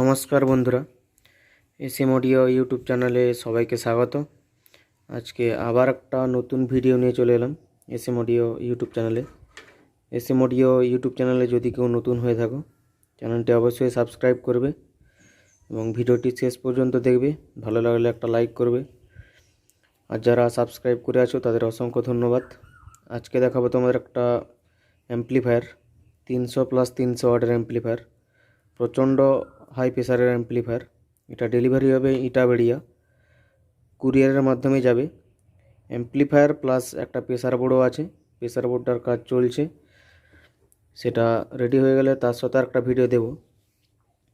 নমস্কার বন্ধুরা। SM audio YouTube চ্যানেলে সবাইকে স্বাগত। আজকে আবার একটা নতুন ভিডিও নিয়ে চলে এলাম এসএম অডিও ইউটিউব চ্যানেলে। এসএম অডিও ইউটিউব চ্যানেলে যদি কেউ নতুন হয়ে থাকো, চ্যানেলটি অবশ্যই সাবস্ক্রাইব করবে এবং ভিডিওটি শেষ পর্যন্ত দেখবে। ভালো লাগলে একটা লাইক করবে। আর যারা সাবস্ক্রাইব করে আছো, তাদের অসংখ্য ধন্যবাদ। আজকে দেখাবো তোমাদের একটা অ্যাম্পলিফায়ার তিনশো প্লাস তিনশো ওয়াটের অ্যাম্পলিফায়ার প্রচণ্ড হাই প্রেসারের অ্যাম্পলিফায়ার এটা ডেলিভারি হবে ইটাবেড়িয়া কুরিয়ারের মাধ্যমে যাবে। অ্যাম্পলিফায়ার প্লাস একটা প্রেসার বোর্ডও আছে। প্রেসার বোর্ডটার কাজ চলছে। সেটা রেডি হয়ে গেলে তার সাথে একটা ভিডিও দেব।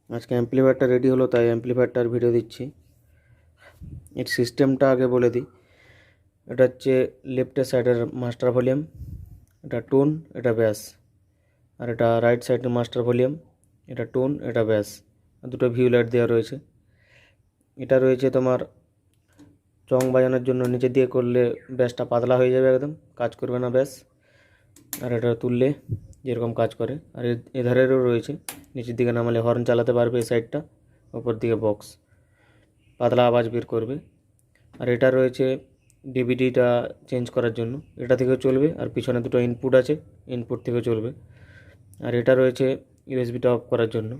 আজকে অ্যাম্পলিফায়ারটা রেডি হলো, তাই অ্যাম্পলিফায়ারটার ভিডিও দিচ্ছি। এর সিস্টেমটা আগে বলে দিই। এটা হচ্ছে লেফটের সাইডের মাস্টার ভলিউম এটা টোন এটা ব্যাস। আর এটা রাইট সাইডের মাস্টার ভলিউম এটা টোন এটা ব্যাস। দুটো ভিউ লাইট দেওয়া রয়েছে। এটা রয়েছে তোমার চং বাজানোর জন্য। নিচে দিয়ে করলে ব্যাসটা পাতলা হয়ে যাবে একদম। কাজ করবে না ব্যাস। আর এটা তুললে যেরকম কাজ করে। আর এধারেরও রয়েছে। নিচের দিকে নামালে হর্ন চালাতে পারবে এই সাইডটা ওপর দিকে বক্স পাতলা আওয়াজ বের করবে। আর এটা রয়েছে ডিভিডিটা চেঞ্জ করার জন্য। এটা থেকেও চলবে। আর পিছনে দুটো ইনপুট আছে। ইনপুট থেকেও চলবে। আর এটা রয়েছে ইউএসবিটা অফ করার জন্য।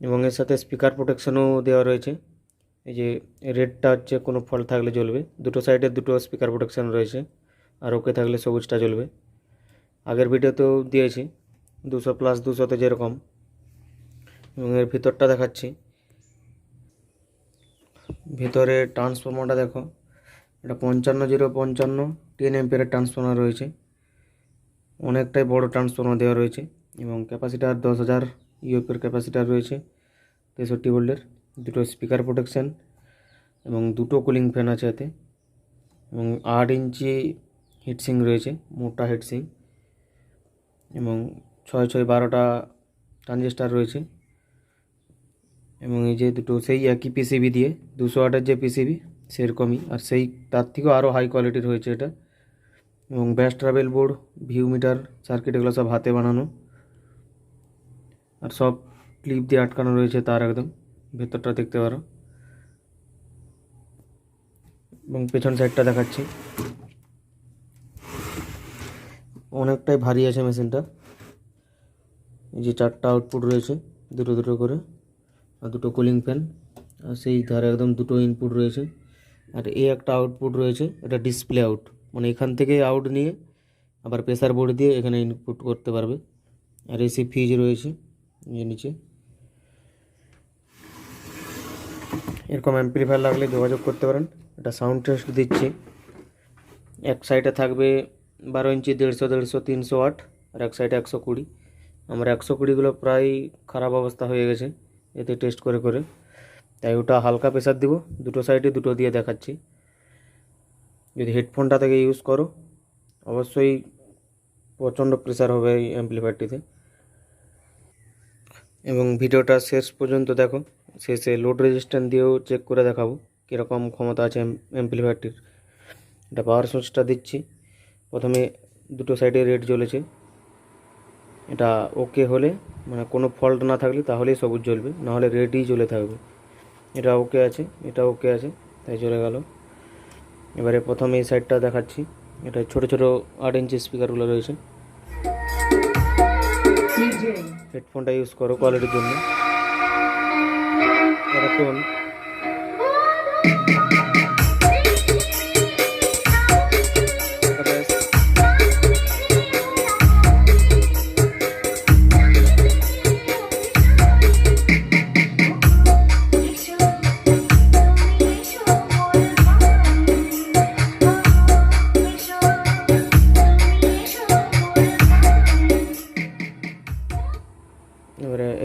এবং এর সাথে স্পিকার প্রোটেকশনও দেওয়া রয়েছে। এই যে রেডটা হচ্ছে কোনো ফল থাকলে জ্বলবে। দুটো সাইডে দুটো স্পিকার প্রোটেকশন রয়েছে। আর ওকে থাকলে সবুজটা জ্বলবে। আগের ভিডিওতেও দিয়েছি। দুশো প্লাস দুশোতে যেরকম। এবং এর ভিতরটা দেখাচ্ছি। ভিতরে ট্রান্সফর্মারটা দেখো। এটা পঞ্চান্ন জিরো পঞ্চান্ন টেন এম্পিয়ারের ট্রান্সফর্মার রয়েছে। অনেকটাই বড় ট্রান্সফর্মার দেওয়া রয়েছে। এবং ক্যাপাসিটার দশ হাজার ইউএফের ক্যাপাসিটার রয়েছে তেষট্টি ভোল্টের দুটো স্পিকার প্রোটেকশন এবং দুটো কুলিং ফ্যান আছে এতে এবং আট ইঞ্চি হিটসিং রয়েছে, মোটা হিটসিং এবং ছয় ছয় বারোটা ট্রানজিস্টার রয়েছে এবং এই যে দুটো সেই একই পিসিবি দিয়ে দুশো আটের যে পিসিবি সেরকমই আর সেই তার থেকেও আরও হাই কোয়ালিটির হয়েছে এটা এবং bass treble board view meter circuit এগুলো সব হাতে বানানো। আর সব ক্লিপ দিয়ে আটকানো রয়েছে তার একদম। ভেতরটা দেখতে পারো। এবং পেছন সাইডটা দেখাচ্ছি। অনেকটাই ভারী আছে মেশিনটা এই যে চারটা আউটপুট রয়েছে, দুটো দুটো করে। আর দুটো কুলিং ফ্যান আর সেই ধারে একদম দুটো ইনপুট রয়েছে। আর এ একটা আউটপুট রয়েছে, এটা ডিসপ্লে আউট মানে এখান থেকে আউট নিয়ে আবার প্রেসার বোর্ড দিয়ে এখানে ইনপুট করতে পারবে। আর এসি ফিজ রয়েছে। এই যে নিচে। এরকম অ্যাম্পলিফায়ার লাগলে যোগাযোগ করতে পারেন। এটা সাউন্ড টেস্ট দিচ্ছি। এক সাইডে থাকবে বারো ইঞ্চি, দেড়শো দেড়শো, তিনশো আট আর এক সাইডে একশো কুড়ি। আমার একশো কুড়িগুলো প্রায় খারাপ অবস্থা হয়ে গেছে এতে টেস্ট করে করে। তাই ওটা হালকা প্রেসার দিব। দুটো সাইডে দুটো দিয়ে দেখাচ্ছি। যদি হেডফোনটা থেকে ইউজ করো, অবশ্যই প্রচণ্ড প্রেসার হবে এই অ্যাম্পলিফায়ারটিতে এবং ভিডিওটা শেষ পর্যন্ত দেখো। শেষে লোড রেজিস্ট্যান্স দিয়েও চেক করে দেখাবো কীরকম ক্ষমতা আছে অ্যাম্পলিফায়ারটির এটা পাওয়ার সুইচটা দিচ্ছি। প্রথমে দুটো সাইডে রেড জ্বলেছে। এটা ওকে হলে মানে কোনো ফল্ট না থাকলে তাহলেই সবুজ জ্বলবে, নাহলে রেডই জ্বলে থাকবে। এটা ওকে আছে, এটা ওকে আছে, তাই চলে গেল। এবারে প্রথমে এই সাইডটা দেখাচ্ছি। এটা ছোট ছোট আট ইঞ্চি স্পিকারগুলো রয়েছে। হেডফোনটা ইউজ করো কোয়ালিটির জন্য। একটা টোন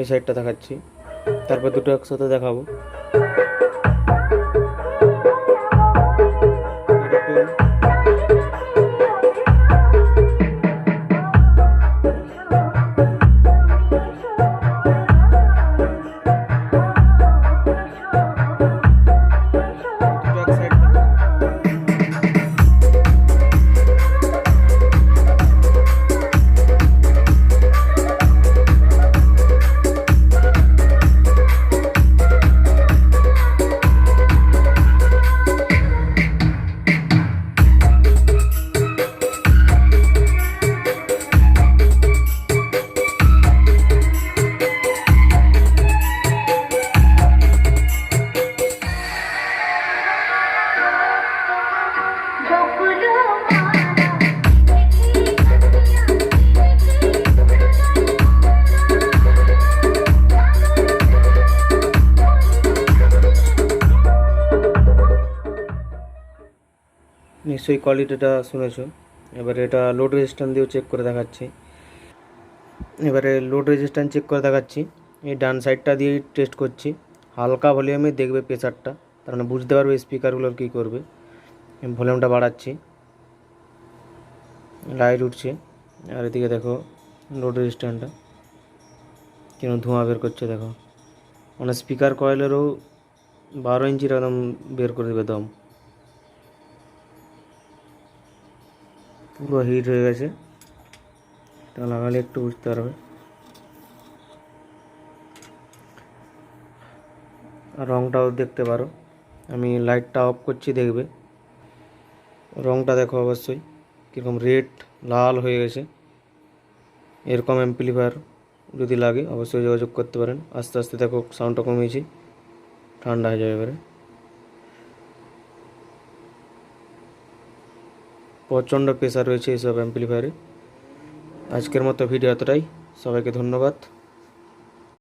এই সাইডটা দেখাচ্ছি। তারপর দুটো একসাথে দেখাবো। নিশ্চয়ই কোয়ালিটিটা শুনেছো। এবারে এটা লোড রেজিস্ট্যান্স দিয়েও চেক করে দেখাচ্ছি। এবারে লোড রেজিস্ট্যান্স চেক করে দেখাচ্ছি। এই ডান সাইডটা দিয়েই টেস্ট করছি। হালকা ভলিউমে দেখবে প্রেসারটা তার মানে বুঝতে পারবে স্পিকারগুলোর কী করবে। ভলিউমটা বাড়াচ্ছি। লাইট উঠছে। আর এদিকে দেখো লোড রেজিস্ট্যান্সটা কেন ধোঁয়া বের করছে দেখো। মানে স্পিকার কয়েলেরও বারো ইঞ্চির একদম বের করে দেবে দম। পুরো হিট হয়ে গেছে। এটা লাগালে একটু বুঝতে পারবে। আর রঙটাও দেখতে পারো। আমি লাইটটা অফ করছি, দেখবে। রঙটা দেখো অবশ্যই, কীরকম রেড লাল হয়ে গেছে। এরকম অ্যাম্পলিফায়ার যদি লাগে, অবশ্যই যোগাযোগ করতে পারেন। আস্তে আস্তে দেখো সাউন্ডটা কমিয়েছি। ঠান্ডা হয়ে যাবে এবারে। প্রচণ্ড প্রেশার রয়েছে এইসব অ্যাম্পলিফায়ারে আজকের মতো ভিডিও এতটাই। সবাইকে ধন্যবাদ।